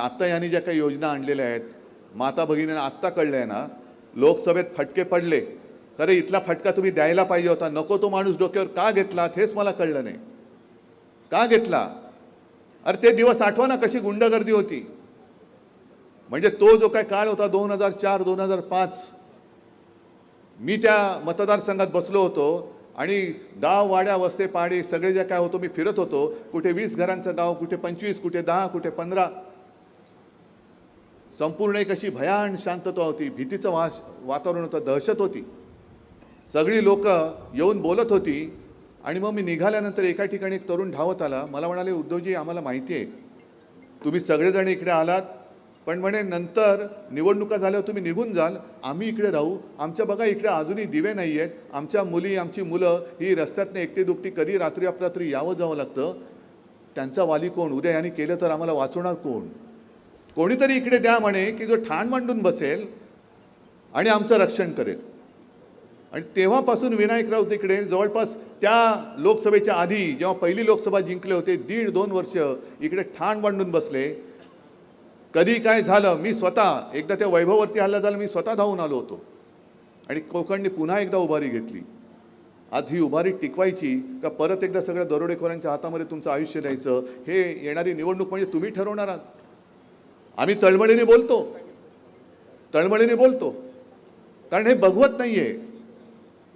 आत्ता यांनी ज्या काही योजना आणलेल्या आहेत माता भगिनींना आत्ता कळलं आहे ना लोकसभेत फटके पडले. खरे इथला फटका तुम्ही द्यायला पाहिजे होता नको तो माणूस डोक्यावर का घेतला? हेच मला कळलं नाही. का घेतला? अरे ते दिवस आठवा ना कशी गुंडगर्दी होती. म्हणजे तो जो काय काळ होता दोन हजार चार दोन हजार पाच मी त्या मतदारसंघात बसलो होतो आणि गाव वाड्या वस्ते पाडे सगळे जे काय होतो मी फिरत होतो. कुठे वीस घरांचं गाव कुठे पंचवीस कुठे दहा कुठे पंधरा संपूर्ण एक अशी भयान शांतता होती भीतीचं वास वातावरण होतं दहशत होती. सगळी लोक येऊन बोलत होती आणि मग मी निघाल्यानंतर एका ठिकाणी एक तरुण धावत आला. मला म्हणाले उद्धवजी आम्हाला माहिती आहे. तुम्ही सगळेजण इकडे आलात पण म्हणे नंतर निवडणुका झाल्यावर तुम्ही निघून जाल. आम्ही इकडे राहू. आमच्या बघा इकडे अजूनही दिवे नाही आहेत. आमच्या मुली आमची मुलं ही रस्त्यातनं एकटी दुकटी कधी रात्री अपरात्री यावं जावं लागतं? त्यांचा वाली कोण? उद्या यांनी केलं तर आम्हाला वाचवणार कोण? कोणीतरी इकडे द्या म्हणे की जो ठाण मांडून बसेल आणि आमचं रक्षण करेल. आणि तेव्हापासून विनायकराव तिकडे जवळपास त्या लोकसभेच्या आधी जेव्हा पहिली लोकसभा जिंकले होते दीड दोन वर्ष इकडे ठाण मांडून बसले. कधी काय झालं मी स्वतः एकदा त्या वैभववरती हल्ला झाला मी स्वतः धावून आलो होतो. आणि कोकणने पुन्हा एकदा उभारी घेतली. आज ही उभारी टिकवायची का परत एकदा सगळ्या दरोडेखोरांच्या हातामध्ये तुमचं आयुष्य द्यायचं हे येणारी निवडणूक म्हणजे तुम्ही ठरवणार आहात. आम्ही तळमळीने बोलतो. तळमळीने बोलतो. कारण हे बघवत नाही आहे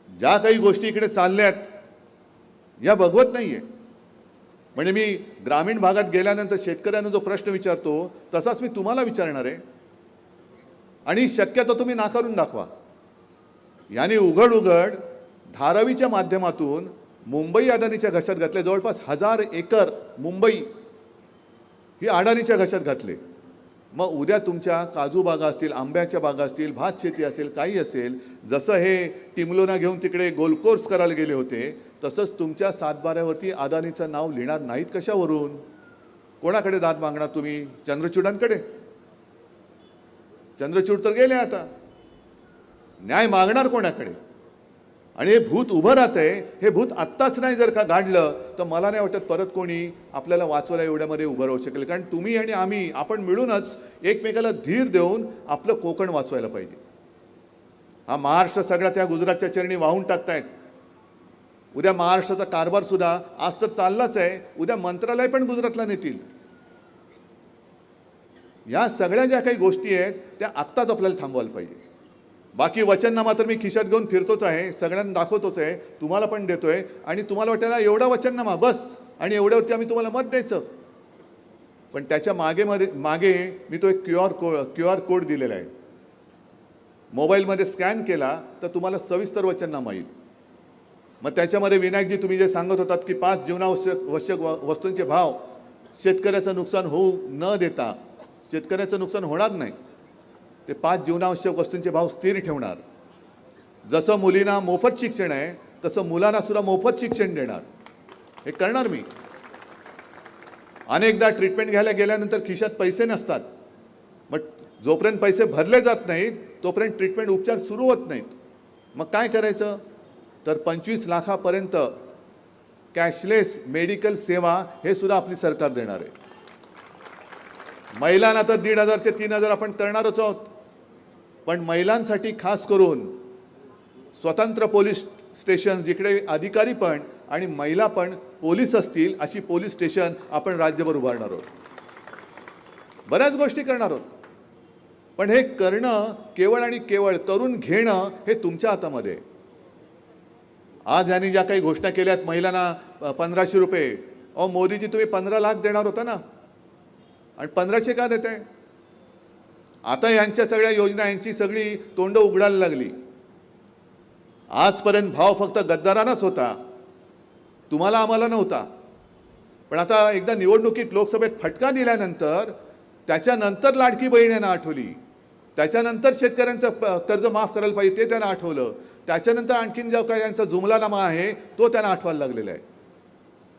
ज्या काही गोष्टी इकडे चालल्यात या बघवत नाही आहे म्हणजे मी ग्रामीण भागात गेल्यानंतर शेतकऱ्यांना जो प्रश्न विचारतो तसाच मी तुम्हाला विचारणार आहे. आणि शक्यतो तुम्ही नाकारून दाखवा. याने उघड उघड धारावीच्या माध्यमातून मुंबई अदानीच्या घशात घातले. जवळपास हजार एकर मुंबई ही अडाणीच्या घशात घातले. मग उद्या तुमच्या काजू बागा असतील आंब्याच्या बागा असतील भात शेती असेल काही असेल जसं हे टिमलोना घेऊन तिकडे गोलकोर्स करायला गेले होते तसंच तुमच्या सातबाऱ्यावरती अदानीचं नाव लिहिणार नाहीत कशावरून? कोणाकडे दाद मागणार तुम्ही? चंद्रचूडांकडे? चंद्रचूड तर गेले आता. न्याय मागणार कोणाकडे? आणि हे भूत उभं राहतंय हे भूत आत्ताच नाही जर का गाडलं तर मला नाही वाटत परत कोणी आपल्याला वाचवायला एवढ्यामध्ये उभं राहू शकेल. कारण तुम्ही आणि आम्ही आपण मिळूनच एकमेकाला धीर देऊन आपलं कोकण वाचवायला पाहिजे. हा महाराष्ट्र सगळ्या त्या गुजरातच्या चरणी वाहून टाकतायत. उद्या महाराष्ट्राचा कारभार सुद्धा आज तर चाललाच आहे. उद्या मंत्रालय पण गुजरातला नेतील. या सगळ्या ज्या काही गोष्टी आहेत त्या आत्ताच आपल्याला थांबवायला पाहिजे. बाकी वचननामा तर मी खिशात घेऊन फिरतोच आहे सगळ्यांना दाखवतोच आहे तुम्हाला पण देतोय. आणि तुम्हाला वाटायला एवढा वचननामा बस. आणि एवढ्यावरती आम्ही तुम्हाला मत द्यायचं. पण त्याच्यामागे मध्ये मागे मी तो एक क्यू आर को क्यू आर कोड दिलेला आहे. मोबाईलमध्ये स्कॅन केला तर तुम्हाला सविस्तर वचननामा येईल. मग त्याच्यामध्ये विनायकजी तुम्ही जे सांगत होतात की पाच जीवनावश्यक आवश्यक व- वस्तूंचे भाव शेतकऱ्याचं नुकसान होऊ न देता शेतकऱ्याचं नुकसान होणार नाही. ते पाच जीवनावश्यक वस्तूंचे भाव स्थिर ठेवणार. जसं मुलींना मोफत शिक्षण आहे तसं मुलांना सुद्धा मोफत शिक्षण देणार. हे करणार मी. अनेकदा ट्रीटमेंट घ्यायला गेल्यानंतर खिशात पैसे नसतात. मग जोपर्यंत पैसे भरले जात नाहीत तोपर्यंत ट्रीटमेंट उपचार सुरू होत नाहीत. मग काय करायचं? तर पंचवीस लाखापर्यंत कॅशलेस मेडिकल सेवा हे सुद्धा आपली सरकार देणार आहे. महिलांना तर दीड हजार ते तीन हजार आपण करणारच आहोत. पण महिलांसाठी खास करून स्वतंत्र पोलीस स्टेशन जिकडे अधिकारी पण आणि महिला पण पोलीस असतील अशी पोलीस स्टेशन आपण राज्यभर उभारणार आहोत. बऱ्याच गोष्टी करणार आहोत. पण हे करणं केवळ आणि केवळ करून घेणं हे तुमच्या हातामध्ये. आज यांनी ज्या काही घोषणा केल्यात महिलांना पंधराशे रुपये. अहो मोदीजी तुम्ही पंधरा लाख देणार होता ना? आणि पंधराशे का देते आता यांच्या सगळ्या योजना यांची सगळी तोंड उघडायला लागली. आजपर्यंत भाव फक्त गद्दारांनाच होता. तुम्हाला आम्हाला नव्हता. पण आता एकदा निवडणुकीत लोकसभेत फटका दिल्यानंतर त्याच्यानंतर लाडकी बहीण यांना आठवली. त्याच्यानंतर शेतकऱ्यांचं प- कर्ज माफ करायला पाहिजे ते त्यांना आठवलं. त्याच्यानंतर आणखीन जो काही यांचा जुमलानामा आहे तो त्यांना आठवायला लागलेला आहे.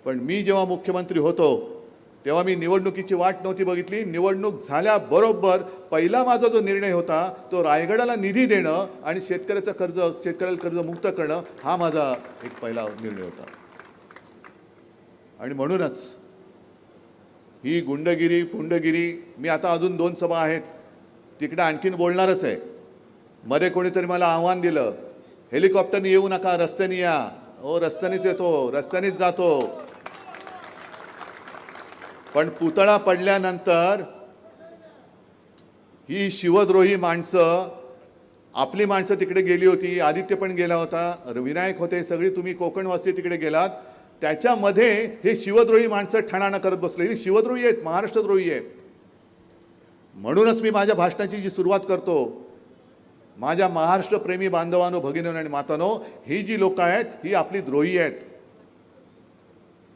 पण मी जेव्हा मुख्यमंत्री होतो तेव्हा मी निवडणुकीची वाट नव्हती बघितली. निवडणूक झाल्याबरोबर पहिला माझा जो निर्णय होता तो रायगडाला निधी देणं आणि शेतकऱ्याचं कर्ज शेतकऱ्याला कर्ज मुक्त करणं हा माझा एक पहिला निर्णय होता. आणि म्हणूनच ही गुंडगिरी पुंडगिरी मी आता अजून दोन सभा आहेत. तिकडे आणखीन बोलणारच आहे. मध्ये कोणीतरी मला आव्हान दिलं हेलिकॉप्टरने येऊ नका रस्त्याने या. हो रस्त्यानेच येतो रस्त्यानेच जातो. पण पुतळा पडल्यानंतर ही शिवद्रोही माणसं आपली माणसं तिकडे गेली होती आदित्य पण गेला होता विनायक होते सगळी तुम्ही कोकणवासी तिकडे गेलात. त्याच्यामध्ये हे शिवद्रोही माणसं ठाणाणं करत बसलेली शिवद्रोही आहेत महाराष्ट्रद्रोही आहेत. म्हणूनच मी माझ्या भाषणाची जी सुरुवात करतो माझ्या महाराष्ट्रप्रेमी बांधवानो भगिनीनो आणि मातानो ही जी लोक आहेत ही आपली द्रोही आहेत.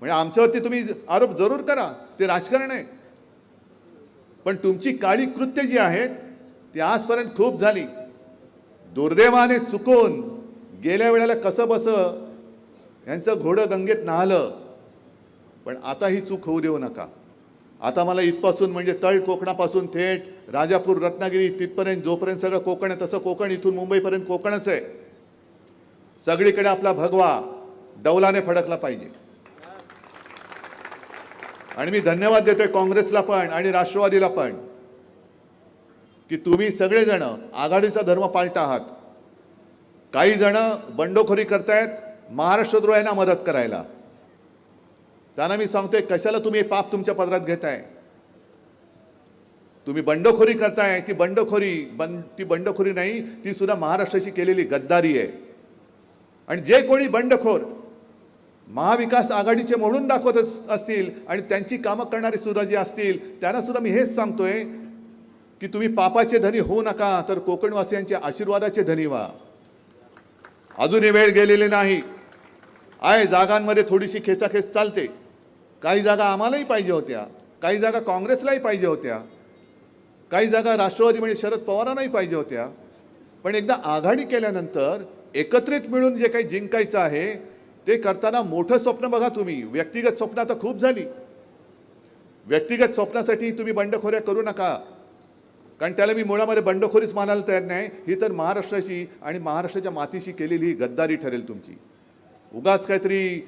म्हणजे आमच्यावरती तुम्ही आरोप जरूर करा ते राजकारण आहे. पण तुमची काळी कृत्य जी आहेत ती आजपर्यंत खूप झाली. दुर्दैवाने चुकून गेल्या वेळेला कसं बसं यांचं घोडं गंगेत नाहलं. पण आता ही चूक होऊ देऊ नका. आता मला इथपासून म्हणजे तळ कोकणापासून थेट राजापूर रत्नागिरी तिथपर्यंत जोपर्यंत सगळं कोकण आहे तसं कोकण इथून मुंबईपर्यंत कोकणच आहे. सगळीकडे आपला भगवा डौलाने फडकला पाहिजे. आणि मी धन्यवाद देतोय काँग्रेसला पण आणि राष्ट्रवादीला पण की तुम्ही सगळेजण आघाडीचा धर्म पाळता आहात. काही जण बंडखोरी करतायत महाराष्ट्रद्रोह्यांना मदत करायला. त्यांना मी सांगतोय कशाला तुम्ही पाप तुमच्या पदरात घेताय? तुम्ही बंडखोरी करताय ती बंडखोरी बं ती बंडखोरी नाही ती सुद्धा महाराष्ट्राशी केलेली गद्दारी आहे. आणि जे कोणी बंडखोर महाविकास आघाडीचे म्हणून दाखवत अस- असतील आणि त्यांची कामं करणारे सुद्धा जे असतील त्यांना सुद्धा मी हेच सांगतोय की तुम्ही पापाचे धनी होऊ नका तर कोकणवासियांच्या आशीर्वादाचे धनी व्हा. अजूनही वेळ गेलेली नाही. आहे जागांमध्ये थोडीशी खेचाखेच चालते. काही जागा आम्हालाही पाहिजे होत्या. काही जागा काँग्रेसलाही पाहिजे होत्या. काही जागा राष्ट्रवादी म्हणजे शरद पवारांनाही पाहिजे होत्या. पण एकदा आघाडी केल्यानंतर एकत्रित मिळून जे काही जिंकायचं आहे ते करताना मोठं स्वप्न बघा तुम्ही. व्यक्तिगत स्वप्न आता खूप झाली. व्यक्तिगत स्वप्नासाठी तुम्ही बंडखोऱ्या करू नका. कारण त्याला मी मुळामध्ये बंडखोरीच मानायला तयार नाही. ही तर महाराष्ट्राशी आणि महाराष्ट्राच्या मातीशी केलेली ही गद्दारी ठरेल तुमची. उगाच काहीतरी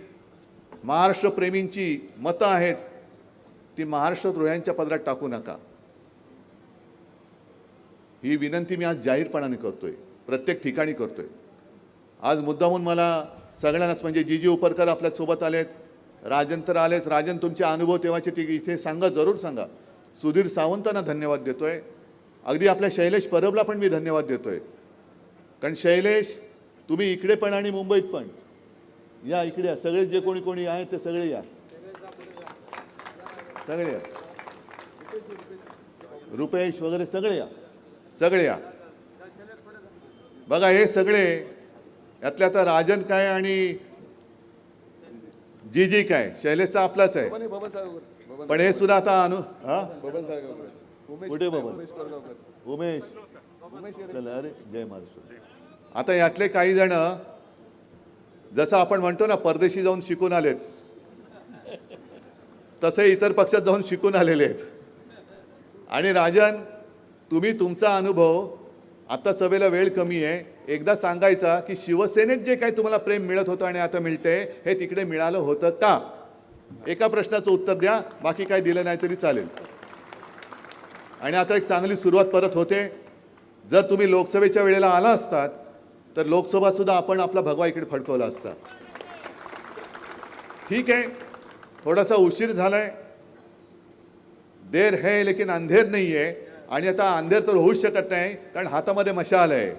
महाराष्ट्रप्रेमींची मतं आहेत ती महाराष्ट्र महाराष्ट्रद्रोह्यांच्या पदरात टाकू नका. ही विनंती मी आज जाहीरपणाने करतोय. प्रत्येक ठिकाणी करतोय. आज मुद्दामून मला सगळ्यांनाच म्हणजे जी जी उपरकर आपल्यासोबत आलेत. राजन तर आलेच. राजन तुमचे अनुभव तेव्हाचे ते इथे सांगा जरूर सांगा. सुधीर सावंतांना धन्यवाद देतो आहे अगदी आपल्या शैलेश परबला पण मी धन्यवाद देतो आहे कारण शैलेश तुम्ही इकडे पण आणि मुंबईत पण. या इकडे या. सगळे जे कोणी कोणी आहेत ते सगळे या. सगळे या. रुपेश वगैरे सगळे या. सगळे या. बघा हे सगळे यातल्या आता राजन काय आणि जी जी काय? शैलेशचा आपलाच आहे. पण हे सुद्धा आता अनु हा? कुठे बबन? उमेश. चला अरे जय महाराष्ट्र. आता यातले काही जण जसं आपण म्हणतो ना परदेशी जाऊन शिकून आलेत तसे इतर पक्षात जाऊन शिकून आलेले आहेत. आणि राजन तुम्ही तुमचा अनुभव आता सभेला वेळ कमी आहे. एकदा सांगायचा की शिवसेनेत जे काही तुम्हाला प्रेम मिळत होतं आणि आता मिळते हे तिकडे मिळालं होतं का? एका प्रश्नाचं उत्तर द्या बाकी काही दिलं नाही तरी चालेल. आणि आता एक चांगली सुरुवात परत होते. जर तुम्ही लोकसभेच्या वेळेला आला असतात तर लोकसभा सुद्धा आपण आपला भगवा इकडे फडकवला असता. ठीक आहे. थोडासा उशीर झालाय. देर है लेकिन अंधेर नाही आहे आणि आता अंधेर तर होऊच शकत नाही कारण हातामध्ये मशाल आहे.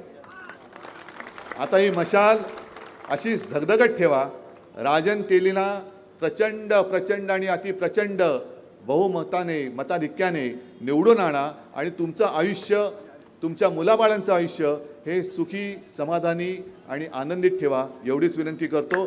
आता ही मशाल अशीच धगधगत ठेवा. राजन तेलीना प्रचंड प्रचंड आणि अति प्रचंड बहुमताने मताधिक्याने निवडून आणा आणि तुमचं आयुष्य तुमच्या मुलाबाळांचं आयुष्य हे सुखी समाधानी आणि आनंदित ठेवा. एवढीच विनंती करतो.